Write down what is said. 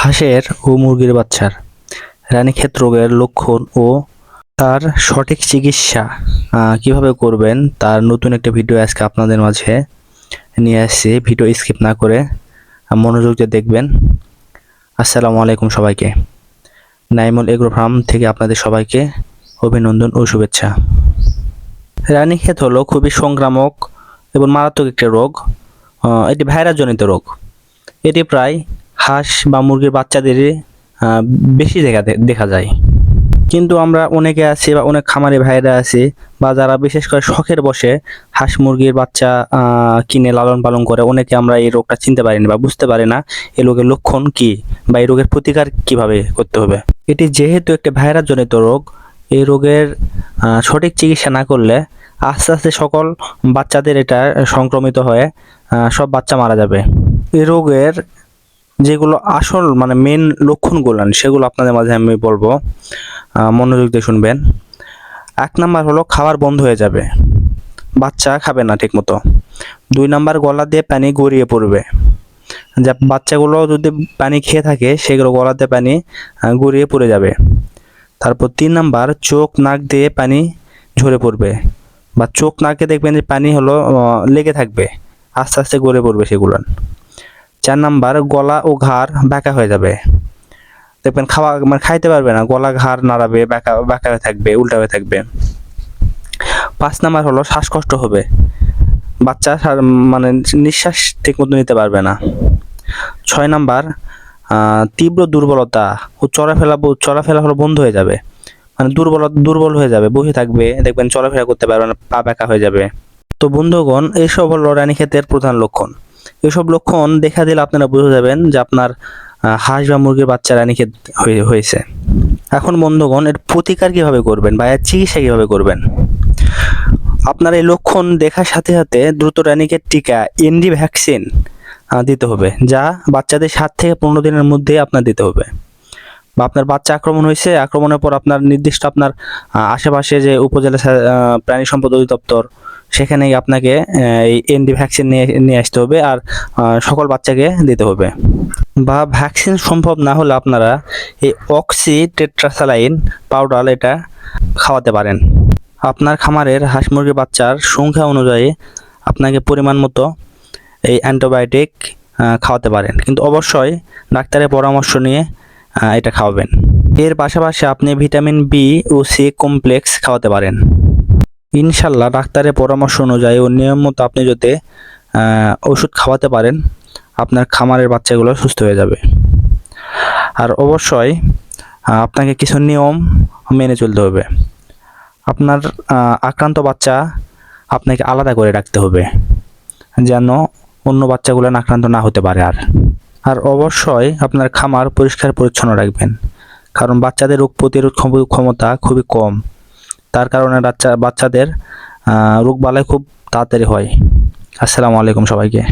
হাঁসের ও মুরগির বাচ্চার। রানীক্ষেত রোগের লক্ষণ ও তার সঠিক চিকিৎসা কীভাবে করবেন তার নতুন একটা ভিডিও আজকে আপনাদের মাঝে নিয়ে আসছি। ভিডিও স্কিপ না করে মনোযোগ দিয়ে দেখবেন। আসসালামু আলাইকুম সবাইকে। নাইমুল এগ্রো ফার্ম থেকে আপনাদের সবাইকে অভিনন্দন ও শুভেচ্ছা। রানীক্ষেত হলো খুবই সংক্রামক এবং মারাত্মক একটা রোগ এটি ভাইরাসজনিত রোগ। এটি প্রায় হাঁস বা মুরগির বাচ্চাদের বেশি দেখা দেখা যায়। কিন্তু আমরা অনেকে আছি বা অনেক খামারি ভাইরা আছে বা যারা বিশেষ করে শখের বসে হাঁস, মুরগির বাচ্চা কিনে লালন পালন করে অনেকে আমরা এই রোগটা চিনতে পারি না বা বুঝতে পারি না এই রোগের লক্ষণ কি বা এই রোগের প্রতিকার কীভাবে করতে হবে। এটি যেহেতু একটি ভাইরাস জনিত রোগ, এই রোগের সঠিক চিকিৎসা না করলে আস্তে আস্তে সকল বাচ্চাদের এটা সংক্রমিত হয়ে সব বাচ্চা মারা যাবে। এই রোগের যেগুলো আসল মানে মেন লক্ষণগুলো, সেগুলো আপনাদের মাঝে আমি বলব। মনোযোগ দিয়ে শুনবেন। এক নাম্বার হলো খাবার বন্ধ হয়ে যাবে। বাচ্চা খাবে না ঠিক মতো দুই নাম্বার গলা দিয়ে পানি গড়িয়ে পড়বে। যা বাচ্চাগুলো যদি পানি খেয়ে থাকে, সেগুলো গলাতে পানি গড়িয়ে পড়ে যাবে। তারপর তিন নাম্বার চোখ নাক দিয়ে পানি ঝরে পড়বে। বা চোখ নাকে দেখবেন যে পানি হলো লেগে থাকবে। আস্তে আস্তে গড়ে পড়বে সেগুলো। চার নাম্বার গলা ও ঘাড় বাঁকা হয়ে যাবে। দেখবেন খাওয়া মানে খাইতে পারবে না, গলা ঘাড় নাড়াবে বাঁকা বাঁকা হয়ে থাকবে, উল্টা হয়ে থাকবে। পাঁচ নাম্বার হলো শ্বাসকষ্ট হবে। বাচ্চা মানে নিঃশ্বাস ঠিক মতো নিতে পারবে না। ছয় নাম্বার তীব্র দুর্বলতা ও চলাফেরা ব- চলাফেরা হলো বন্ধ হয়ে যাবে। মানে দুর্বল দুর্বল হয়ে যাবে, বসে থাকবে, দেখবেন চলাফেরা করতে পারবে না, পা বাঁকা হয়ে যাবে। তো বন্ধুগণ এইসব হলো রানীক্ষেতের প্রধান লক্ষণ। এসব লক্ষণ দেখা দিলে আপনারা বুঝে যাবেন যে আপনার হাঁস বা মুরগির বাচ্চা রানীক্ষেত হয়ে- হয়েছে। এখন বন্ধুগণ, এর প্রতিকার কীভাবে করবেন বা এর চিকিৎসা কীভাবে করবেন? আপনার এই লক্ষণ দেখার সাথে সাথে দ্রুত রানিকের টিকা, এনডি ভ্যাকসিন দিতে হবে, যা বাচ্চাদের সাত থেকে পনেরো দিনের মধ্যে আপনার দিতে হবে। বা আপনার বাচ্চা আক্রমণ হয়েছে, আক্রমণের পর আপনার নির্দিষ্ট আপনার আশেপাশে যে উপজেলা প্রাণী সম্পদ অধিদপ্তর, সেখানেই আপনাকে এই এনডি ভ্যাকসিন নিয়ে নিয়ে আসতে হবে আর সকল বাচ্চাকে দিতে হবে। বা ভ্যাকসিন সম্ভব না হলে আপনারা এই অক্সি টেট্রাসালাইন পাউডার এটা খাওয়াতে পারেন। আপনার খামারের হাঁস মুরগির বাচ্চার সংখ্যা অনুযায়ী আপনাকে পরিমাণ মতো এই অ্যান্টিবায়োটিক খাওয়াতে পারেন। কিন্তু অবশ্যই ডাক্তারের পরামর্শ নিয়ে এটা খাওয়াবেন। এর পাশাপাশি আপনি ভিটামিন বি ও সি কমপ্লেক্স খাওয়াতে পারেন। ইনশাল্লাহ ডাক্তারের পরামর্শ অনুযায়ী ও নিয়ম মতো আপনি যদি ওষুধ খাওয়াতে পারেন, আপনার খামারের বাচ্চাগুলো সুস্থ হয়ে যাবে। আর অবশ্যই আপনাকে কিছু নিয়ম মেনে চলতে হবে। আপনার আক্রান্ত বাচ্চা আপনাকে আলাদা করে রাখতে হবে, যেন অন্য বাচ্চাগুলো আক্রান্ত না হতে পারে আর। আর অবশ্যই আপনার খামার পরিষ্কার পরিচ্ছন্ন রাখবেন। কারণ বাচ্চাদের রোগ প্রতিরোধ ক্ষমতা খুবই কম। তার কারণে বাচ্চা, বাচ্চাদের রোগ বালাই খুব তাড়াতাড়ি হয়। আসসালামু আলাইকুম সবাইকে।